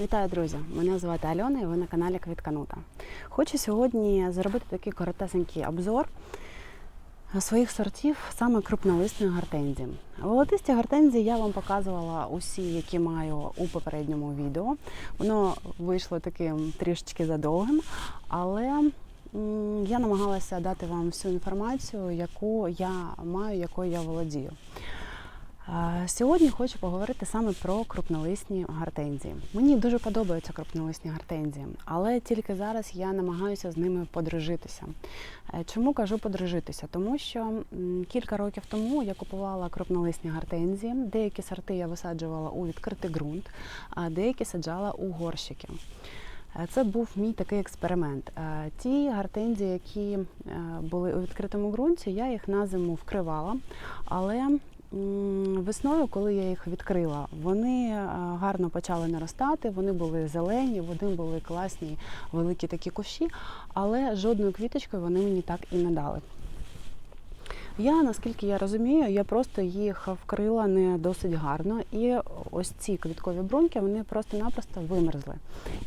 Вітаю, друзі! Мене звати Альона і ви на каналі Квітканута. Хочу сьогодні зробити такий коротесенький обзор своїх сортів саме крупнолисної гортензії. Волотисті гортензії я вам показувала усі, які маю у попередньому відео. Воно вийшло таким трішечки задовгим, але я намагалася дати вам всю інформацію, яку я маю, якою я володію. Сьогодні хочу поговорити саме про крупнолисні гортензії. Мені дуже подобаються крупнолисні гортензії, але тільки зараз я намагаюся з ними подружитися. Е, Чому кажу подружитися? Тому що кілька років тому я купувала крупнолисні гортензії. Деякі сорти я висаджувала у відкритий ґрунт, а деякі саджала у горщики. Е, Це був мій такий експеримент. Е, Ті гортензії, які були у відкритому ґрунті, я їх на зиму вкривала, але весною, коли я їх відкрила, вони е, гарно почали наростати, вони були зелені, вони були класні, великі такі кущі, але жодною квіточкою вони мені так і не дали. Я, наскільки я розумію, я просто їх вкрила не досить гарно, і ось ці квіткові бруньки вони просто-напросто вимерзли.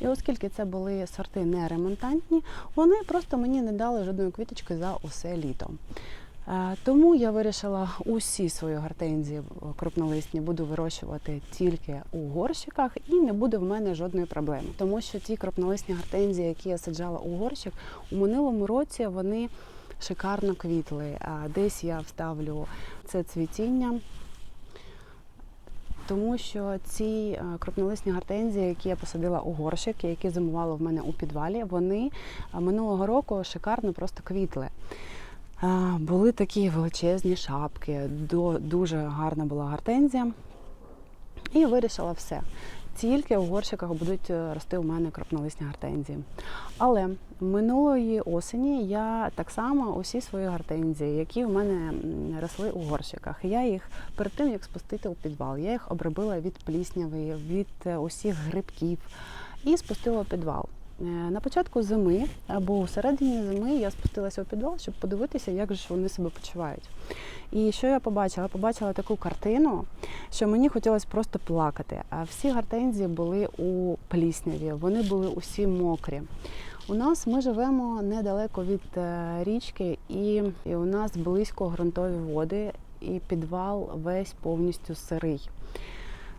І оскільки це були сорти не ремонтантні, вони просто мені не дали жодної квіточки за усе літо. Е, Тому я вирішила усі свої гортензії е, крупнолисні буду вирощувати тільки у горщиках, і не буде в мене жодної проблеми. Тому що ті крупнолисні гортензії, які я саджала у горщик, у минулому році вони шикарно квітли. А Десь я вставлю це цвітіння. Тому що ці е, крупнолисні гортензії, які я посадила у горщик, які зимували в мене у підвалі, вони е, минулого року шикарно просто квітли. Були такі величезні шапки, дуже гарна була гортензія. І вирішила все. Тільки у горщиках будуть е, рости у мене крупнолисні гортензії. Але минулої осені я так само усі свої гортензії, які в мене росли у горщиках, я їх перед тим як спустити у підвал, я їх обробила від плісняви, від е, усіх грибків і спустила у підвал. Е, На початку зими або у середині зими я спустилася у підвал, щоб подивитися, як же вони себе почувають. І що я побачила? Побачила таку картину, що мені хотілося просто плакати. А всі гортензії були у плісняві, вони були усі мокрі. У нас ми живемо недалеко від е, річки, і, і у нас близько ґрунтові води, і підвал весь повністю сирий.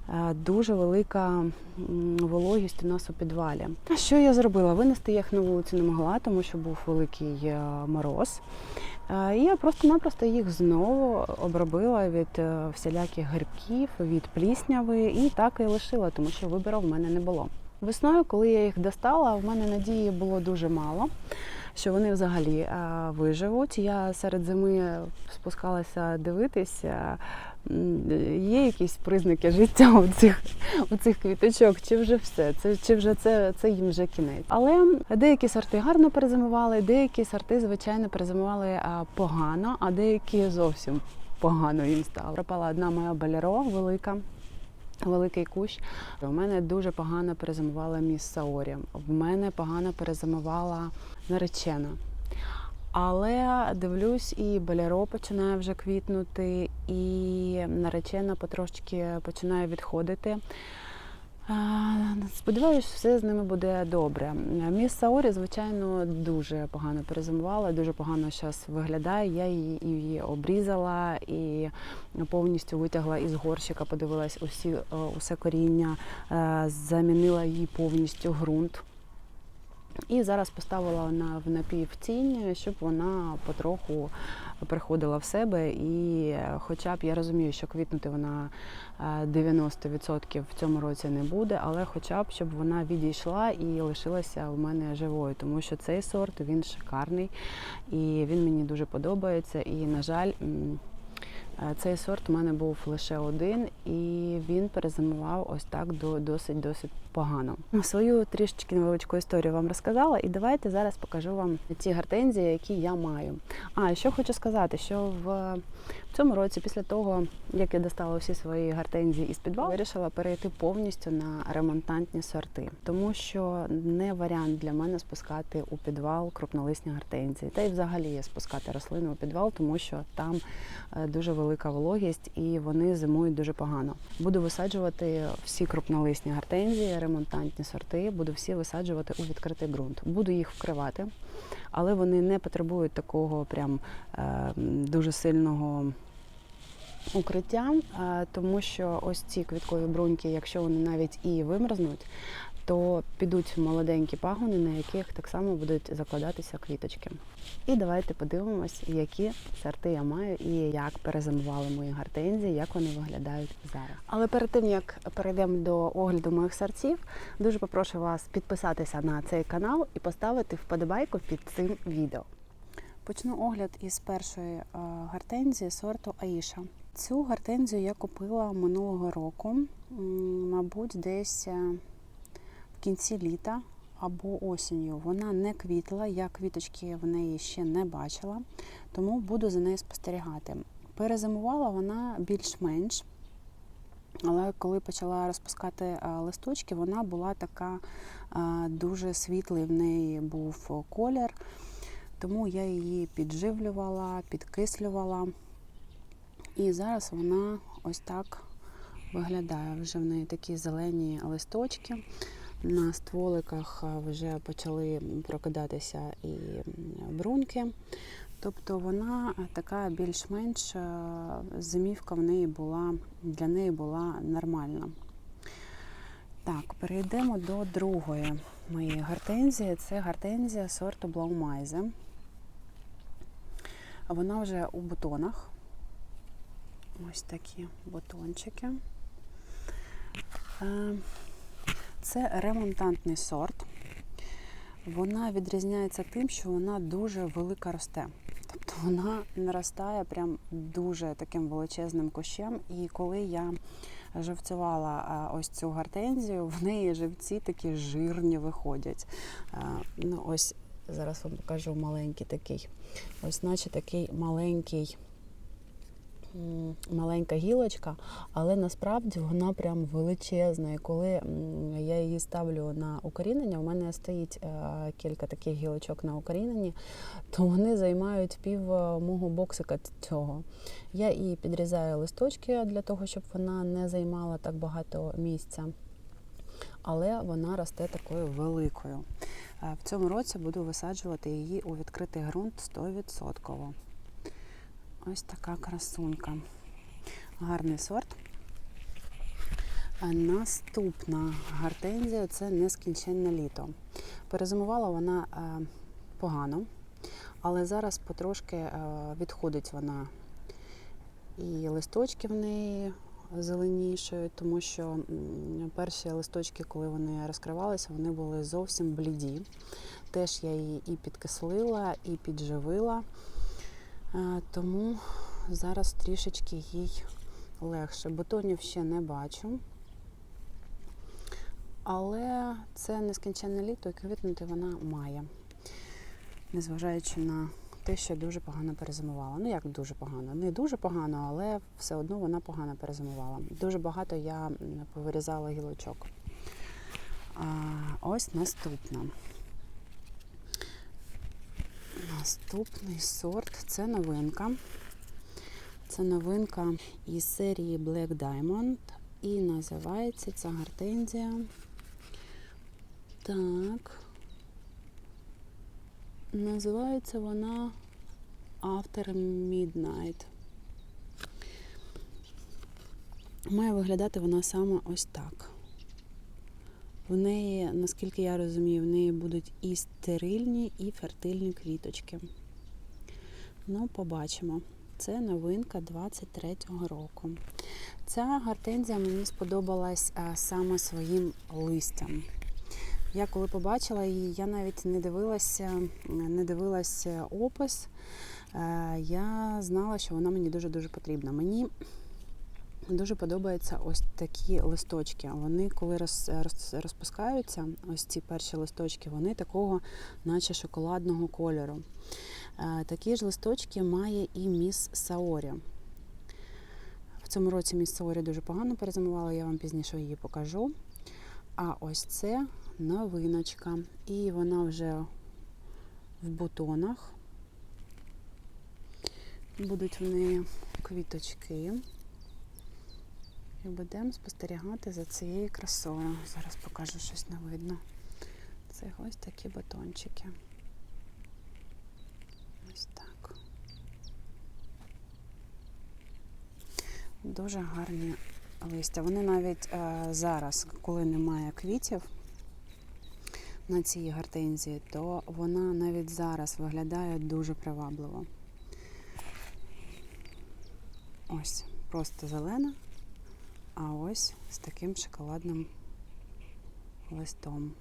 Е, Дуже велика вологість у нас у підвалі. Що я зробила? Винести їх на вулицю не могла, тому що був великий е, мороз. Е, І я просто-напросто їх знову обробила від всіляких грибків, від плісняви, і так і лишила, тому що вибору в мене не було. Весною, коли я їх достала, в мене надії було дуже мало, що вони взагалі виживуть. Я серед зими спускалася дивитися. Є якісь признаки життя у цих, у цих квіточок, чи вже все, це, чи вже це, це їм вже кінець. Але деякі сорти гарно перезимували, деякі сорти, звичайно, перезимували погано, а деякі зовсім погано їм стало. Пропала одна моя балеро велика. Великий кущ. У мене дуже погано перезимувала міс Саорі. В мене погано перезимувала наречена. Але дивлюсь, і балеро починає вже квітнути, і наречена потрошки починає відходити. А, Сподіваюсь, все з ними буде добре. Міс Саорі, звичайно, дуже погано перезимувала, дуже погано зараз виглядає. Я її, її обрізала і повністю витягла із горщика, подивилась усі, е, усе коріння, е, замінила їй повністю ґрунт. І зараз поставила на в напівтінь, щоб вона потроху приходила в себе. І е, хоча б я розумію, що квітнути вона е, 90% в цьому році не буде, але хоча б щоб вона відійшла і лишилася у мене живою, тому що цей сорт він шикарний і він мені дуже подобається. І, на жаль, е, цей сорт у мене був лише один, і він перезимував ось так до досить досить погано. Свою трішечки невеличку історію вам розказала, і давайте зараз покажу вам ті гортензії, які я маю. А що хочу сказати, що в Цьому році, після того, як я достала всі свої гортензії із підвалу, вирішила перейти повністю на ремонтантні сорти, тому що не варіант для мене спускати у підвал крупнолисні гортензії. Та й взагалі спускати рослини у підвал, тому що там е, дуже велика вологість і вони зимують дуже погано. Буду висаджувати всі крупнолисні гортензії, ремонтантні сорти, буду всі висаджувати у відкритий ґрунт. Буду їх вкривати, але вони не потребують такого прям е, дуже сильного укриття, е, тому що ось ці квіткові бруньки, якщо вони навіть і вимерзнуть, то підуть молоденькі пагони, на яких так само будуть закладатися квіточки. І давайте подивимось, які сорти я маю і як перезимували мої гортензії, як вони виглядають зараз. Але перед тим як перейдемо до огляду моїх сортів, дуже попрошу вас підписатися на цей канал і поставити вподобайку під цим відео. Почну огляд із першої е, гортензії сорту Аїша. Цю гортензію я купила минулого року, мабуть, десь е, в кінці літа або осінню. Вона не квітла, я квіточки в неї ще не бачила, тому буду за нею спостерігати. Перезимувала вона більш-менш, але коли почала розпускати е, листочки, вона була така е, дуже світлий, в неї був колір, тому я її підживлювала, підкислювала. І зараз вона ось так виглядає. Вже в неї такі зелені листочки. На стволиках е, вже почали прокидатися і бруньки. Тобто вона така більш-менш е, зимівка в неї була для неї була нормальна. Так, перейдемо до другої моєї гортензії. Це гортензія сорту Блаумайзе. Вона вже у бутонах. Ось такі бутончики. Е, Це ремонтантний сорт. Вона відрізняється тим, що вона дуже велика росте. Тобто вона наростає прям дуже таким величезним кущем. І коли я живцювала е, ось цю гортензію, в неї живці такі жирні виходять. Е, Ну, ось зараз вам покажу маленький такий. Ось, наче такий маленький маленька гілочка, але насправді вона прям величезна. І коли я її ставлю на укорінення, у мене стоїть е, кілька таких гілочок на укоріненні, то вони займають пів е, мого боксика цього. Я і підрізаю листочки для того, щоб вона не займала так багато місця. Але вона росте такою великою. Е, В цьому році буду висаджувати її у відкритий ґрунт 100%. Ось така красунька. Гарний сорт. Наступна гортензія це нескінченне літо. Перезимувала вона е, погано, але зараз потрошки е, відходить вона. І листочки в неї зеленішають, тому що перші листочки, коли вони розкривалися, вони були зовсім бліді. Теж я її і підкислила, і підживила. Е, Тому зараз трішечки їй легше. Бутонів ще не бачу. Але це нескінченне літо і квітнути вона має, незважаючи на те, що дуже погано перезимувала. Ну як дуже погано? Не дуже погано, але все одно вона погано перезимувала. Дуже багато я повирізала гілочок. А, ось наступна. Наступний сорт це новинка. Це новинка із серії Black Diamond. І називається ця гортензія. Так. Називається вона After Midnight. Має виглядати вона саме ось так. В неї, наскільки я розумію, в неї будуть і стерильні, і фертильні квіточки. Ну, побачимо. Це новинка 23-го року. Ця гортензія мені сподобалась саме своїм листям. Я коли побачила її, я навіть не дивилася, не дивилася опис. Е, Я знала, що вона мені дуже-дуже потрібна. Мені дуже подобаються ось такі листочки. Вони, коли роз, роз, розпускаються, ось ці перші листочки, вони такого, наче шоколадного кольору. Е, Такі ж листочки має і міс Саорі. В цьому році міс Саорі дуже погано перезимувала, я вам пізніше її покажу. А ось це новиночка. І вона вже в бутонах. Будуть в неї квіточки. І будемо спостерігати за цією красою. Зараз покажу щось не видно. Це ось такі батончики. Ось так. Дуже гарні листя. Вони навіть е, зараз, коли немає квітів на цій гортензії, то вона навіть зараз виглядає дуже привабливо. Ось просто зелена, а ось з таким шоколадним листом.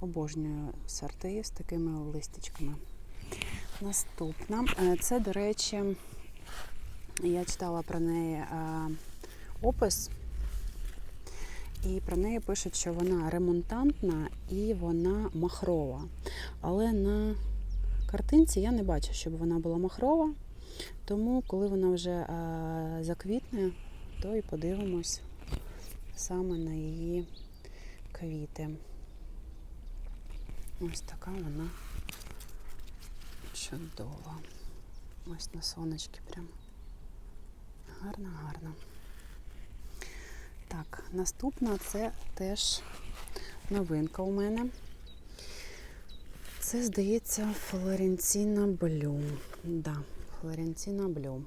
Обожнюю сорти з такими листячками. Наступна. Е, Це, до речі, я читала про неї е, опис, і про неї пишуть, що вона ремонтантна і вона махрова. Але на картинці я не бачу, щоб вона була махрова. Тому, коли вона вже е, заквітне, то і подивимось саме на її квіти. Ось така вона чудова. Ось на сонечки прям. Гарно. Так, наступна це теж новинка у мене. Це, здається, Флоренціна Блю. Да, Флоренціна Блю.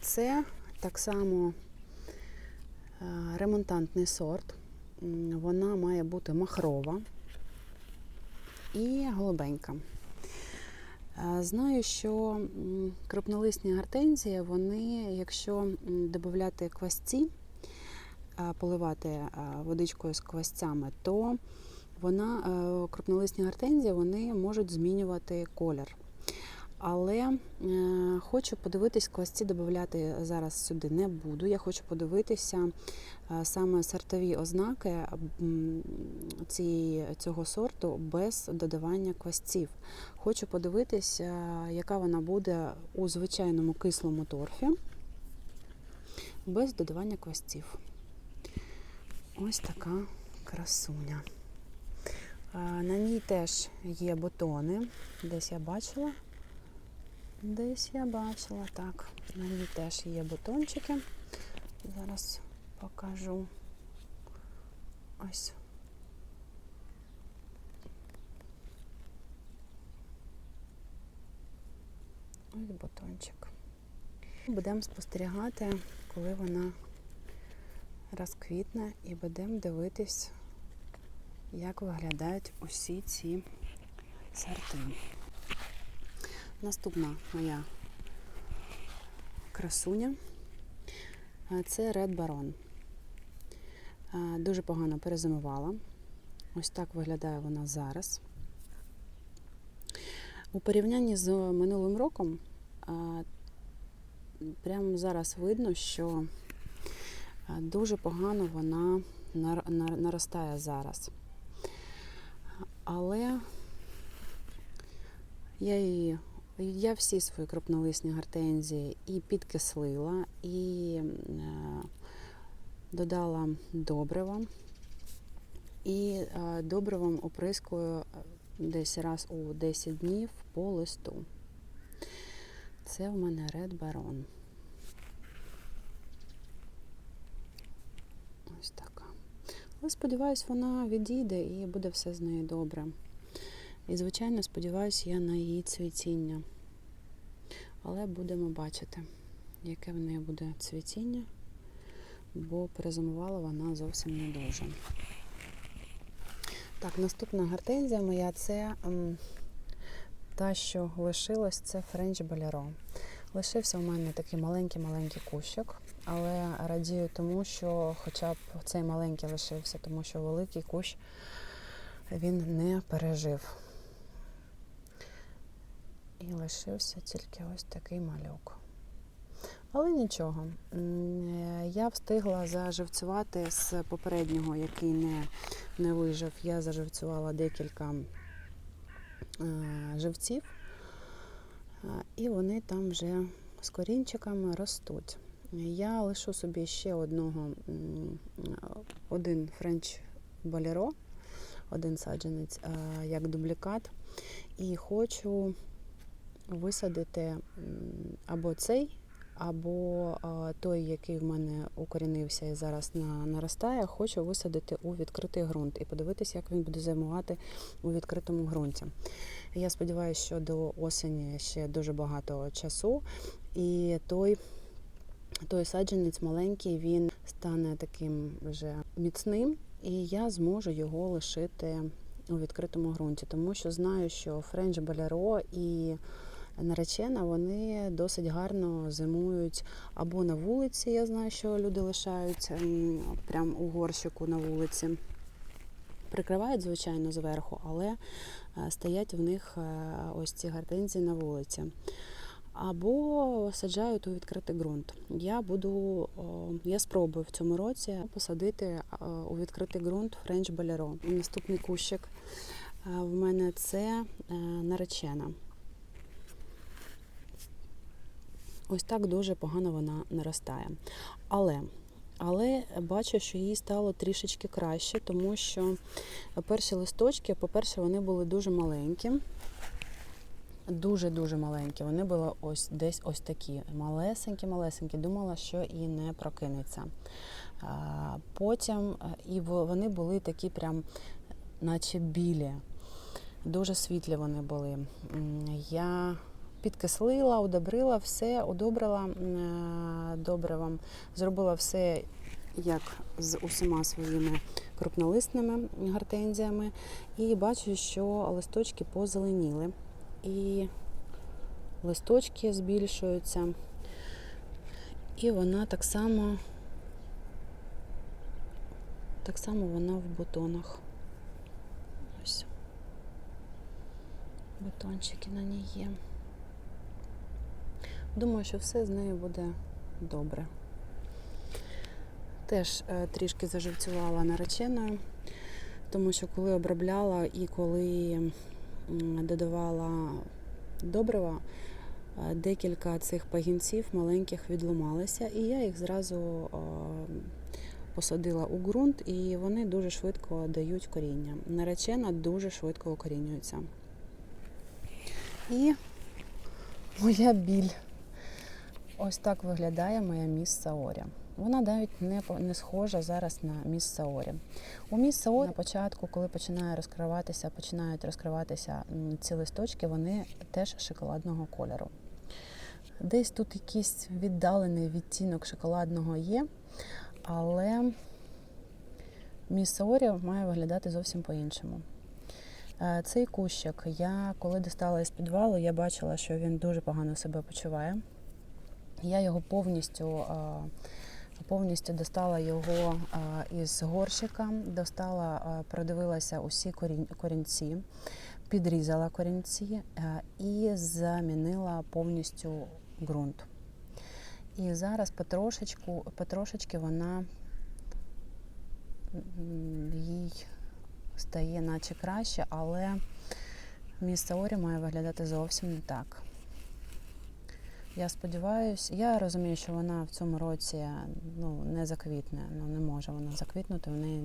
Це так само ремонтантний сорт. Вона має бути махрова і голубенька. Знаю, що крупнолисні гортензії, вони, якщо додати квасці, поливати водичкою з квасцями, то вона, е, крупнолисні гортензії вони можуть змінювати колір. Але е, хочу подивитись, квасці додати зараз сюди не буду. Я хочу подивитися е, саме сортові ознаки цього сорту без додавання квасців. Хочу подивитись, е, яка вона буде у звичайному кислому торфі без додавання квасців. Ось така красуня. На ній теж є бутони, десь я бачила. Десь я бачила, так. На ній теж є бутончики. Зараз покажу. Ось. Ось бутончик. Будемо спостерігати, коли вона розквітне, і будемо дивитись, як виглядають усі ці сорти. Наступна моя красуня це Red Baron. Дуже погано перезимувала. Ось так виглядає вона зараз. У порівнянні з минулим роком прямо зараз видно, що дуже погано вона нар- нар- наростає зараз. Але я її я всі свої крупнолисні гортензії і підкислила, і е, додала добрива. І е, добривом оприскую десь раз у 10 днів по листу. Це в мене Red Baron. Ось така. Але сподіваюсь, вона відійде і буде все з нею добре. І, звичайно, сподіваюся я на її цвітіння. Але будемо бачити, яке в неї буде цвітіння, бо перезимувала вона зовсім не дуже. Так, наступна гортензія моя це та, що лишилась, це Френч Болеро. Лишився у мене такий маленький-маленький кущик, але радію тому, що хоча б цей маленький лишився, тому що великий кущ він не пережив. І лишився тільки ось такий малюк. Але нічого, я встигла заживцювати з попереднього, який не, не вижив. Я заживцювала декілька е, живців, е, і вони там вже з корінчиками ростуть. Я лишу собі ще одного, один френч болеро, один саджанець е, як дублікат. І хочу висадити або цей, або той, який в мене укорінився і зараз наростає, хочу висадити у відкритий ґрунт і подивитися, як він буде займувати у відкритому ґрунті. Я сподіваюся, що до осені ще дуже багато часу, і той, той саджанець маленький, він стане таким вже міцним, і я зможу його лишити у відкритому ґрунті, тому що знаю, що френч балеро і наречена вони досить гарно зимують або на вулиці. Я знаю, що люди лишають прямо у горщику на вулиці. Прикривають, звичайно, зверху, але е, стоять в них е, ось ці гортензії на вулиці. Або саджають у відкритий ґрунт. Я буду, я спробую в цьому році посадити е, у відкритий ґрунт френч балеро. Наступний кущик в мене це наречена. Ось так дуже погано вона наростає. Але, але бачу, що їй стало трішечки краще, тому що перші листочки, по-перше, вони були дуже маленькі. Дуже-дуже маленькі. Вони були ось десь ось такі. Малесенькі-малесенькі. Думала, що і не прокинеться. Потім і вони були такі прям, наче білі. Дуже світлі вони були. Я підкислила, удобрила все, удобрила е, добривом, зробила все як з усіма своїми крупнолисними гортензіями. І бачу, що листочки позеленіли. І листочки збільшуються. І вона так само, так само вона в бутонах. Ось. Бутончики на ній є. Думаю, що все з нею буде добре. Теж е, трішки заживцювала нареченою, тому що коли обробляла і коли додавала добрива, е, декілька цих пагінців маленьких відломалися, і я їх зразу е, посадила у ґрунт, і вони дуже швидко дають коріння. Наречена дуже швидко укорінюється. І моя біль. Ось так виглядає моя міс Саорі. Вона навіть не, не схожа зараз на міс Саорі. У міс Саорі на початку, коли починає розкриватися, починають розкриватися ці листочки, вони теж шоколадного кольору. Десь тут якийсь віддалений відтінок шоколадного є, але міс Саорі має виглядати зовсім по-іншому. Е, Цей кущик я коли достала із підвалу, я бачила, що він дуже погано себе почуває. Я його повністю, е, повністю достала його е, із горщика, достала, е, продивилася усі корінці, підрізала корінці і замінила повністю ґрунт. І зараз потрошечку, потрошечки вона їй стає наче краще, але місце Орі має виглядати зовсім не так. Я сподіваюся, я розумію, що вона в цьому році ну, не заквітне, ну не може вона заквітнути, в неї,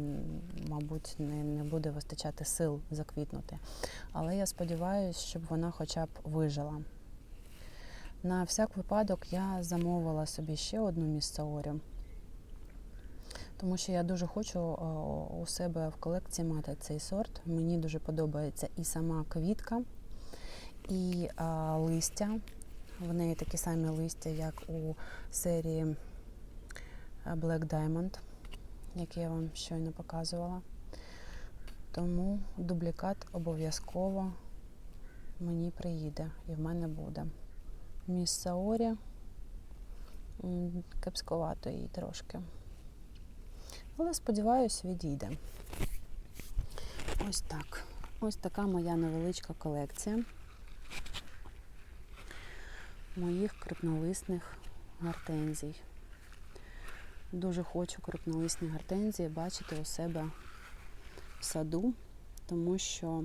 мабуть, не, не буде вистачати сил заквітнути. Але я сподіваюся, щоб вона хоча б вижила. На всяк випадок я замовила собі ще одну місцеорю, тому що я дуже хочу у себе в колекції мати цей сорт. Мені дуже подобається і сама квітка, і а, листя. В неї такі самі листя, як у серії Black Diamond, які я вам щойно показувала. Тому дублікат обов'язково мені приїде і в мене буде. Міс Саорі м, кепськовато їй трошки. Але сподіваюсь, відійде. Ось так. Ось така моя невеличка колекція моїх крупнолисних гортензій. Дуже хочу крупнолисні гортензії бачити у себе в саду, тому що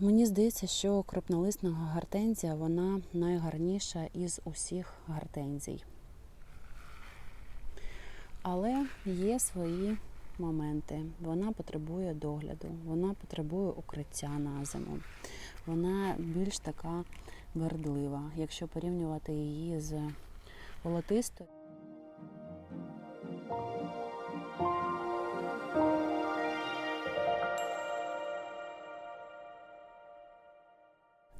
Мені здається, що крупнолисна гортензія вона найгарніша із усіх гортензій. Але є свої моменти. Вона потребує догляду, вона потребує укриття на зиму. Вона більш така вердлива, якщо порівнювати її з волотистою.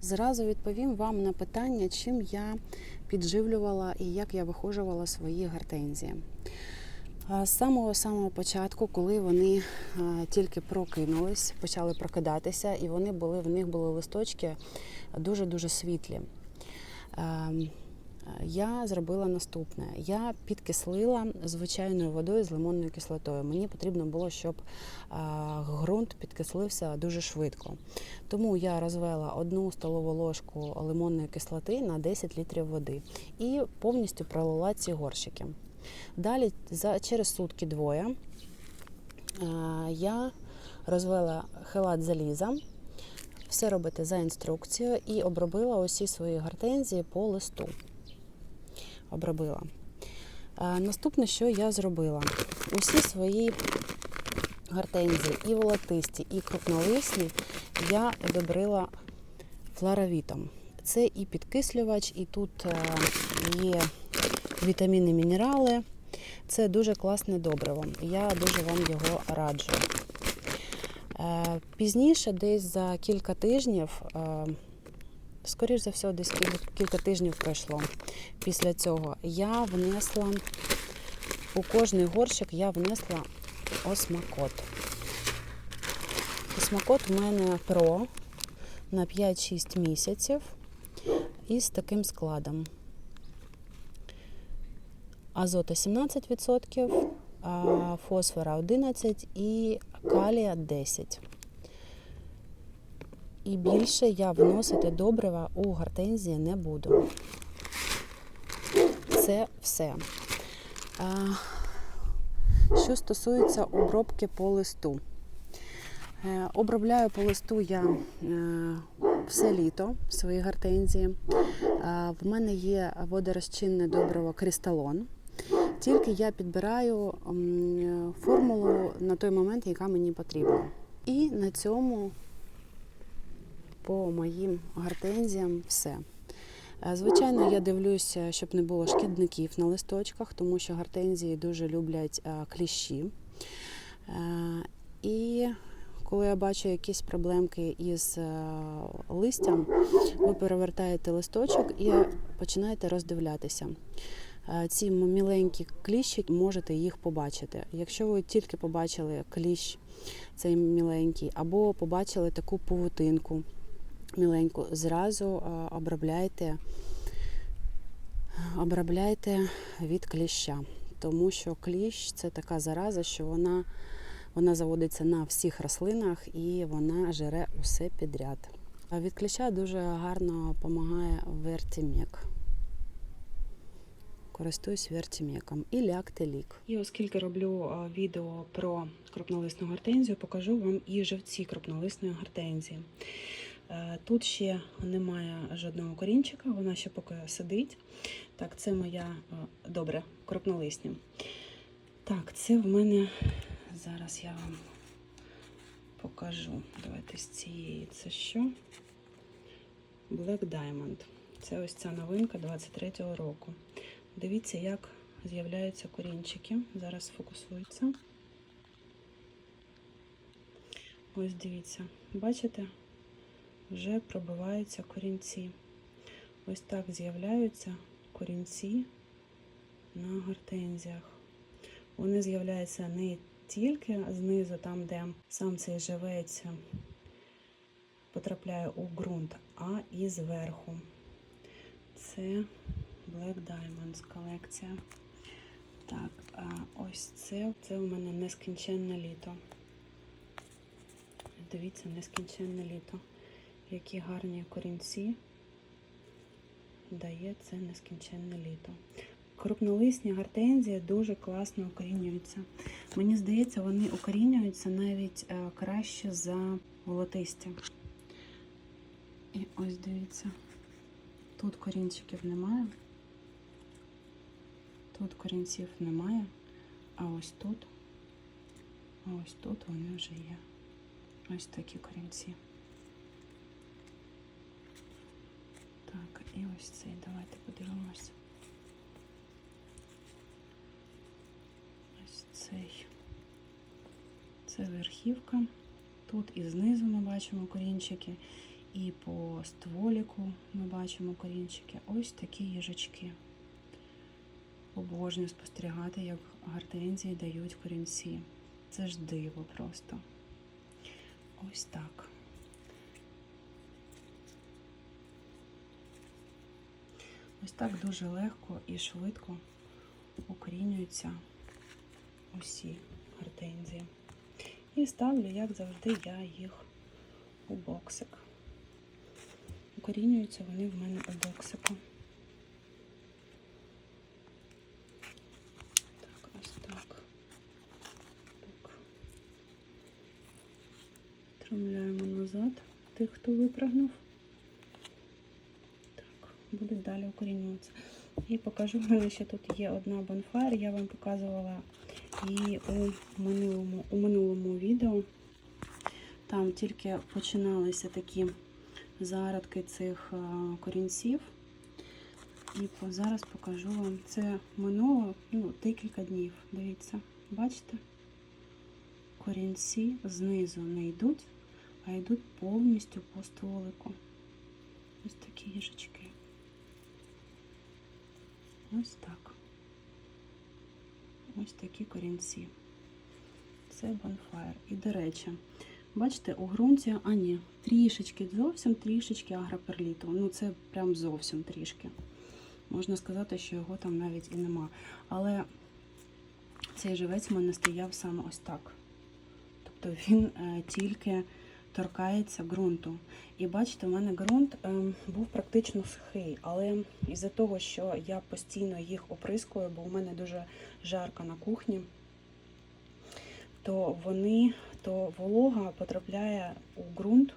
Зразу відповім вам на питання, чим я підживлювала і як я вихожувала свої гортензії. З самого самого початку, коли вони тільки прокинулись, почали прокидатися, і вони були, в них були листочки дуже-дуже світлі. Ем, Я зробила наступне: я підкислила звичайною водою з лимонною кислотою. Мені потрібно було, щоб ґрунт підкислився дуже швидко. Тому я розвела одну столову ложку лимонної кислоти на 10 літрів води і повністю пролила ці горщики. Далі, за, через сутки двоє, е, я розвела хелат заліза, все робити за інструкцією, і обробила усі свої гортензії по листу. Обробила. Е, Наступне, що я зробила? Усі свої гортензії, і волотисті, і крупнолисні, я одобрила флоровітом. Це і підкислювач, і тут е, є вітаміни, мінерали. Це дуже класне добриво. Я дуже вам його раджу. Е, Пізніше, десь за кілька тижнів, е, скоріш за все, десь кілька тижнів пройшло після цього, я внесла у кожний горщик я внесла осмакот. Осмакот у мене про на 5-6 місяців із таким складом. Азота 17%, фосфора 11% і калія 10%. І більше я вносити добрива у гортензії не буду. Це все. Що стосується обробки по листу. Е, Обробляю по листу я е, все літо свої гортензії. Е, В мене є водорозчинне добриво кристалон. Тільки я підбираю формулу на той момент, яка мені потрібна. І на цьому по моїм гортензіям все. Е, Звичайно, я дивлюся, щоб не було шкідників на листочках, тому що гортензії дуже люблять е, кліщі. Е, І коли я бачу якісь проблемки із листям, ви перевертаєте листочок і починаєте роздивлятися. Е, Ці міленькі кліщі можете їх побачити. Якщо ви тільки побачили кліщ, цей міленький, або побачили таку павутинку міленьку, зразу е, обробляйте, обробляйте від кліща, тому що кліщ це така зараза, що вона, вона заводиться на всіх рослинах і вона жере усе підряд. Від кліща дуже гарно допомагає вертімек. Користуюсь вертімеком і лактелік. І оскільки роблю відео про крупнолисну гортензію, покажу вам і живці крупнолисної гортензії. Е, Тут ще немає жодного корінчика, вона ще поки сидить. Так, це моя добре, крупнолисні. Так, це в мене зараз я вам покажу. Давайте з цієї це що? Black Diamond. Це ось ця новинка 23-го року. Дивіться, як з'являються корінчики. Зараз фокусується. Ось дивіться, бачите? Вже пробиваються корінці. Ось так з'являються корінці на гортензіях. Вони з'являються не тільки знизу, там, де сам цей живець потрапляє у ґрунт, а і зверху. Це Black Diamonds колекція. Так, а ось це, це у мене нескінченне літо. Дивіться, нескінченне літо. Які гарні корінці дає це нескінченне літо. Крупнолисні гортензії дуже класно укорінюються. Мені здається, вони укорінюються навіть е, краще за волотисті. І ось дивіться, тут корінчиків немає. Тут корінців немає, а ось тут, а ось тут вони вже є. Ось такі корінці. Так, і ось цей. Давайте подивимося. Ось цей. Це верхівка. Тут і знизу ми бачимо корінчики, і по стволіку ми бачимо корінчики. Ось такі їжачки. Обожнюю спостерігати, як гортензії дають корінці. Це ж диво просто. Ось так. Ось так дуже легко і швидко укорінюються усі гортензії. І ставлю, як завжди, я їх у боксик. Укорінюються вони в мене у боксику. Так, ось так. Так. Трамляємо назад тих, хто випрыгнув. Так, будуть далі укорінюватися. І покажу, в мене ще тут є одна бонфайр, я вам показувала її у минулому, у минулому відео. Там тільки починалися такі зародки цих корінців. І зараз покажу вам. Це минуло ну, декілька днів. Дивіться, бачите? Корінці знизу не йдуть, а йдуть повністю по стволику. Ось такі їжачки. Ось так. Ось такі корінці. Це бонфайр. І, до речі, бачите, у ґрунті, а ні, трішечки, зовсім трішечки агроперліту. Ну, це прям зовсім трішки. Можна сказати, що його там навіть і нема. Але цей живець в мене стояв саме ось так. Тобто він е, тільки торкається ґрунту. І бачите, у мене ґрунт ем, був практично сухий, але із-за того, що я постійно їх оприскую, бо у мене дуже жарко на кухні, то вони, то волога потрапляє у ґрунт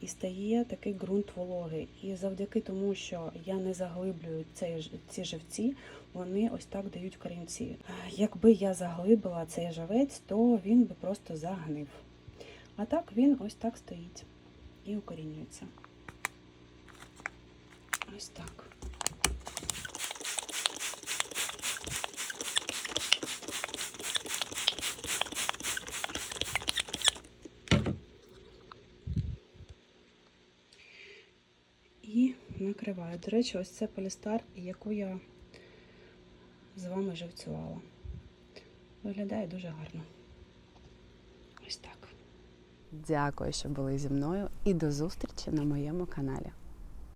і стає такий ґрунт вологий. І завдяки тому, що я не заглиблюю цей, ці живці, вони ось так дають корінці. Якби я заглибила цей живець, то він би просто загнив. А так він ось так стоїть і укорінюється. Ось так. І накриваю. До речі, ось це полістар, яку я з вами живцювала. Виглядає дуже гарно. Дякую, що були зі мною, і до зустрічі на моєму каналі.